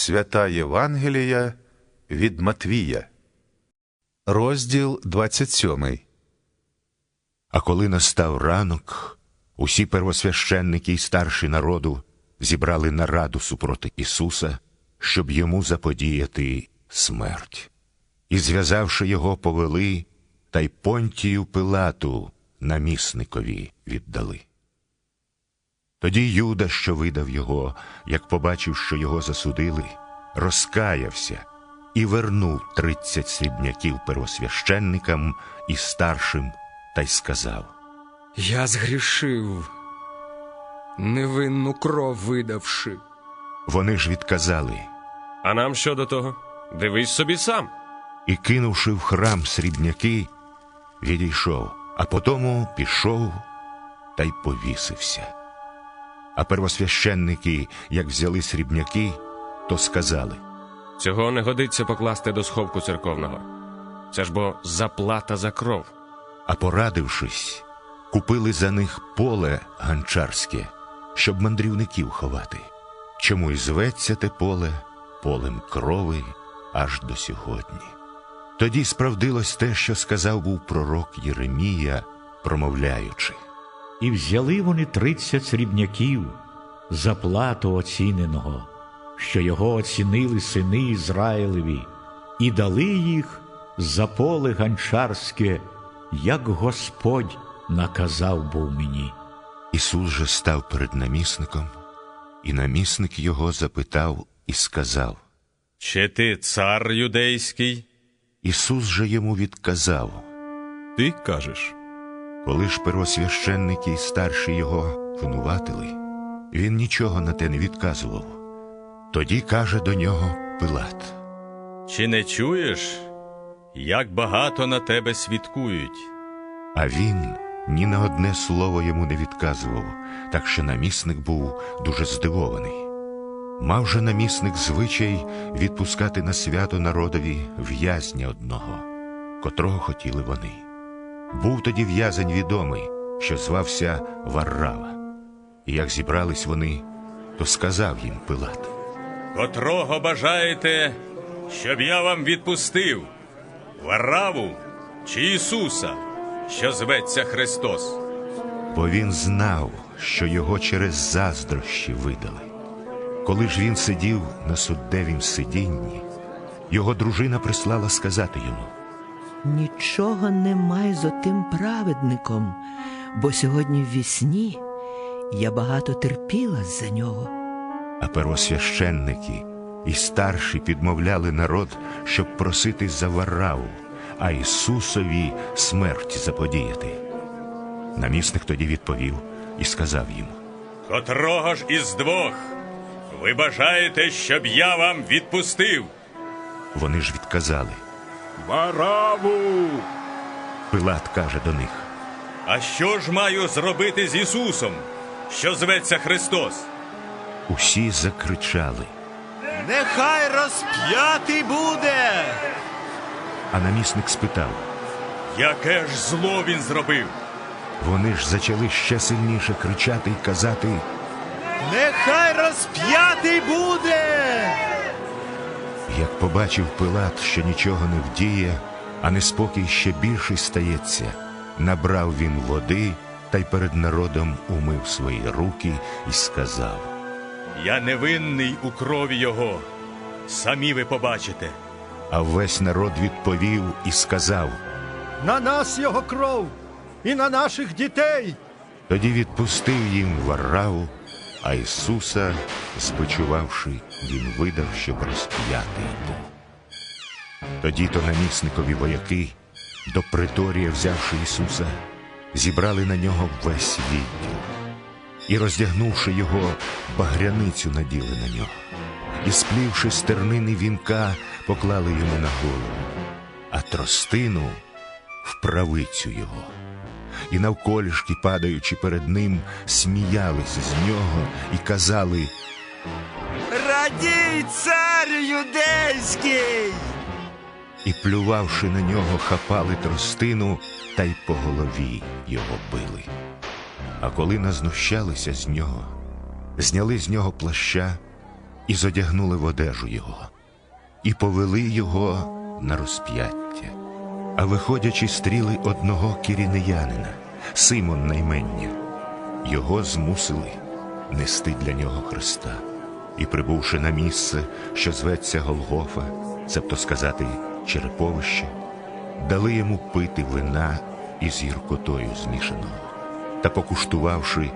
Свята Євангелія від Матвія, розділ 27. А коли настав ранок, усі первосвященники й старші народу зібрали нараду супроти Ісуса, щоб йому заподіяти смерть. І, зв'язавши його, повели, та й понтію Пилату намісникові віддали. Тоді Юда, що видав його, як побачив, що його засудили, розкаявся і вернув тридцять срібняків первосвященникам і старшим, та й сказав. Я згрішив, невинну кров видавши. Вони ж відказали, А нам що до того? Дивись собі сам. і, кинувши в храм срібняки, відійшов, а потому пішов та й повісився. А первосвященники, як взяли срібняки, то сказали. Цього не годиться покласти до сховку церковного. Це ж бо заплата за кров. А порадившись, купили за них поле ганчарське, щоб мандрівників ховати. Чому й зветься те поле полем крови аж до сьогодні. Тоді справдилось те, що сказав був пророк Єремія, промовляючи. І взяли вони тридцять срібняків за плату оціненого, що його оцінили сини Ізраїлеві, і дали їх за поле ганчарське, як Господь наказав був мені. Ісус же став перед намісником, і намісник його запитав і сказав. Чи ти цар юдейський? Ісус же йому відказав. Ти кажеш. Коли ж первосвященники й старші його винуватили, він нічого на те не відказував. Тоді каже до нього Пилат. Чи не чуєш, як багато на тебе свідкують? А він ні на одне слово йому не відказував, так що намісник був дуже здивований. Мав же намісник звичай відпускати на свято народові в'язня одного, котрого хотіли вони. Був тоді в'язень відомий, що звався Варрава. І як зібрались вони, то сказав їм Пилат. Котрого бажаєте, щоб я вам відпустив? Вараву чи Ісуса, що зветься Христос? бо він знав, що його через заздрощі видали. Коли ж він сидів на суддевім сидінні, його дружина прислала сказати йому. Нічого немає з отим праведником, бо сьогодні в вісні я багато терпіла за нього. А первосвященники і старші підмовляли народ, щоб просити за Вараву, а Ісусові смерть заподіяти. Намісник тоді відповів і сказав їм. Котрого ж із двох ви бажаєте, щоб я вам відпустив? Вони ж відказали. Вараву! Пилат каже до них. А що ж маю зробити з Ісусом, що зветься Христос? Усі закричали. Нехай розп'ятий буде. А намісник спитав. Яке ж зло він зробив? Вони ж зачали ще сильніше кричати й казати. Нехай розп'ятий буде. Як побачив Пилат, що нічого не вдіє, а неспокій ще більший стається, набрав він води та й перед народом умив свої руки і сказав. Я невинний у крові його. Самі ви побачите. А весь народ відповів і сказав. На нас його кров і на наших дітей. Тоді відпустив їм Варраву, а Ісуса, спочувавши, він видав, щоб розп'яти був. Тоді то намісникові вояки, до приторія взявши Ісуса, зібрали на нього весь відділ. І, роздягнувши його, багряницю наділи на нього, і, сплівши стернини вінка, поклали йому на голову, а тростину в правицю його. І навколішки, падаючи перед ним, сміялися з нього і казали Радій, цар юдейський. і, плювавши на нього, хапали тростину та й по голові його били. А коли назнущалися з нього, зняли з нього плаща і зодягнули в одежу його, і повели його на розп'яття. А виходячи, стріли одного кірінеянина, Симон наймення. Його змусили нести для нього Христа. І, прибувши на місце, що зветься Голгофа, цебто сказати череповище, дали йому пити вина із гіркотою змішаного. Та покуштувавши,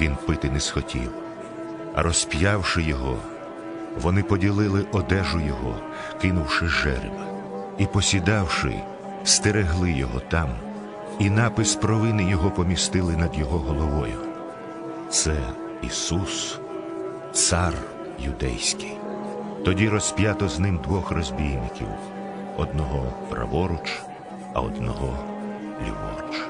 він пити не схотів. А розп'явши його, вони поділили одежу його, кинувши жереба, і посідавши, стерегли його там, і напис провини його помістили над його головою. Це Ісус, цар юдейський. Тоді розп'ято з ним двох розбійників, одного праворуч, а одного ліворуч.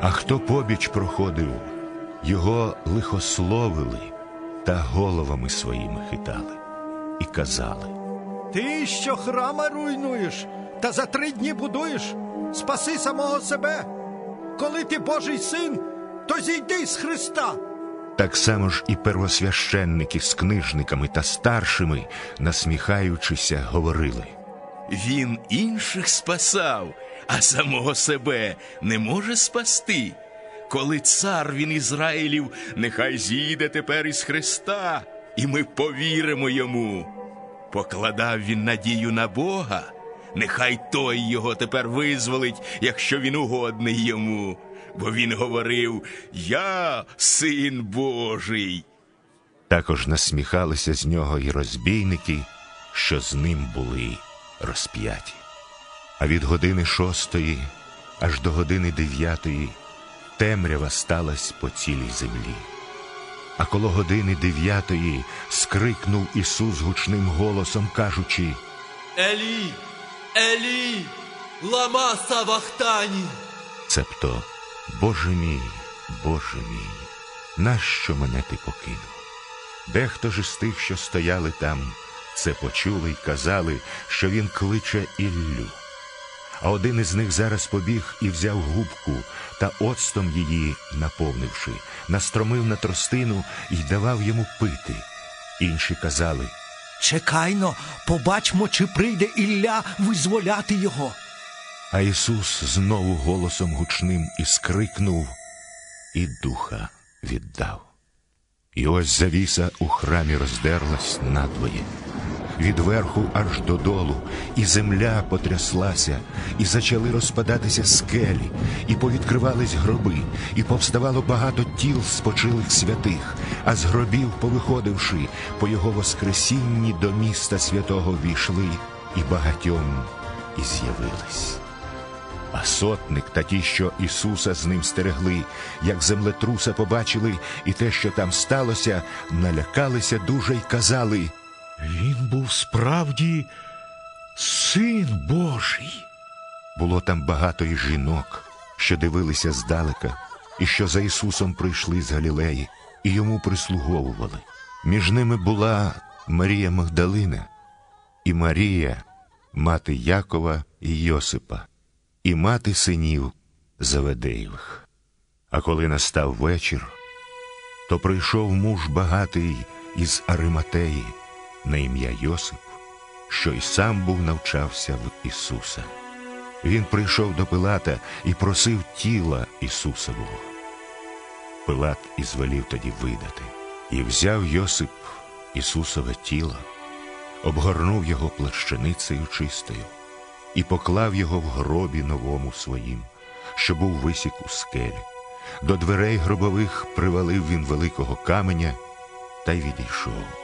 А хто побіч проходив, його лихословили та головами своїми хитали і казали. Ти, що храма руйнуєш, та за три дні будуєш, спаси самого себе. Коли ти Божий син, то зійди з Христа. Так само ж і первосвященники з книжниками та старшими, насміхаючися, говорили. Він інших спасав, а самого себе не може спасти. Коли цар він Ізраїлів, нехай зійде тепер із Христа, і ми повіримо йому. Покладав він надію на Бога, нехай той його тепер визволить, якщо він угодний йому. Бо він говорив: Я син Божий. Також насміхалися з нього і розбійники, що з ним були розп'яті. А від години шостої аж до години дев'ятої темрява сталась по цілій землі. А коло години дев'ятої скрикнув Ісус гучним голосом, кажучи, Елі, Елі, лама савахтані. цебто, Боже мій, Боже мій, нащо мене ти покинув? Дехто ж із тих, що стояли там, це почули й казали, що він кличе Іллю. А один із них зараз побіг і взяв губку та оцтом її, наповнивши, настромив на тростину і давав йому пити. Інші казали, Чекайно, побачмо, чи прийде Ілля визволяти його. А Ісус знову голосом гучним і скрикнув, і духа віддав. І ось завіса у храмі роздерлась надвоє. Від верху аж додолу, і земля потряслася, і зачали розпадатися скелі, і повідкривались гроби, і повставало багато тіл спочилих святих, а з гробів, повиходивши, по його воскресінні до міста святого війшли, і багатьом і з'явились. А сотник та ті, що Ісуса з ним стерегли, як землетруса побачили, і те, що там сталося, налякалися дуже й казали. Він був справді син Божий. Було там багато і жінок, що дивилися здалека, і що за Ісусом прийшли з Галілеї, і йому прислуговували. Між ними була Марія Магдалина, і Марія, мати Якова і Йосипа, і мати синів Заведеєвих. А коли настав вечір, то прийшов муж багатий із Ариматеї на ім'я Йосип, що й сам був навчався в Ісуса. Він прийшов до Пилата і просив тіла Ісусового. Пилат і звелів тоді видати, і взяв Йосип Ісусове тіло, обгорнув його плащаницею чистою і поклав його в гробі новому своїм, що був висік у скелі. До дверей гробових привалив він великого каменя та й відійшов.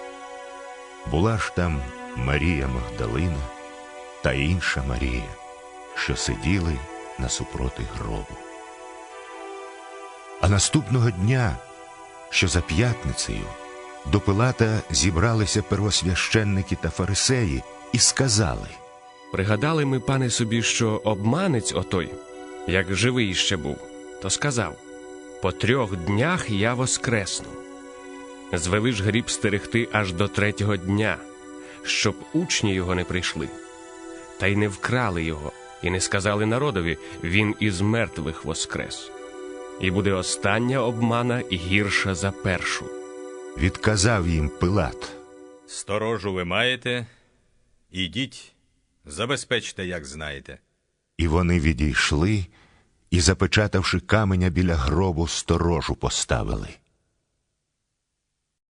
Була ж там Марія Магдалина та інша Марія, що сиділи насупроти гробу. А наступного дня, що за п'ятницею, до Пилата зібралися первосвященники та фарисеї і сказали Пригадали ми, пане собі, що обманець отой, як живий ще був, то сказав: по трьох днях я воскресну. Звели ж гріб стерегти аж до третього дня, щоб учні його не прийшли, та й не вкрали його, і не сказали народові він із мертвих воскрес. І буде остання обмана гірша за першу. Відказав їм Пилат. Сторожу ви маєте. Ідіть, забезпечте, як знаєте. І вони відійшли і, запечатавши каменя біля гробу, сторожу поставили.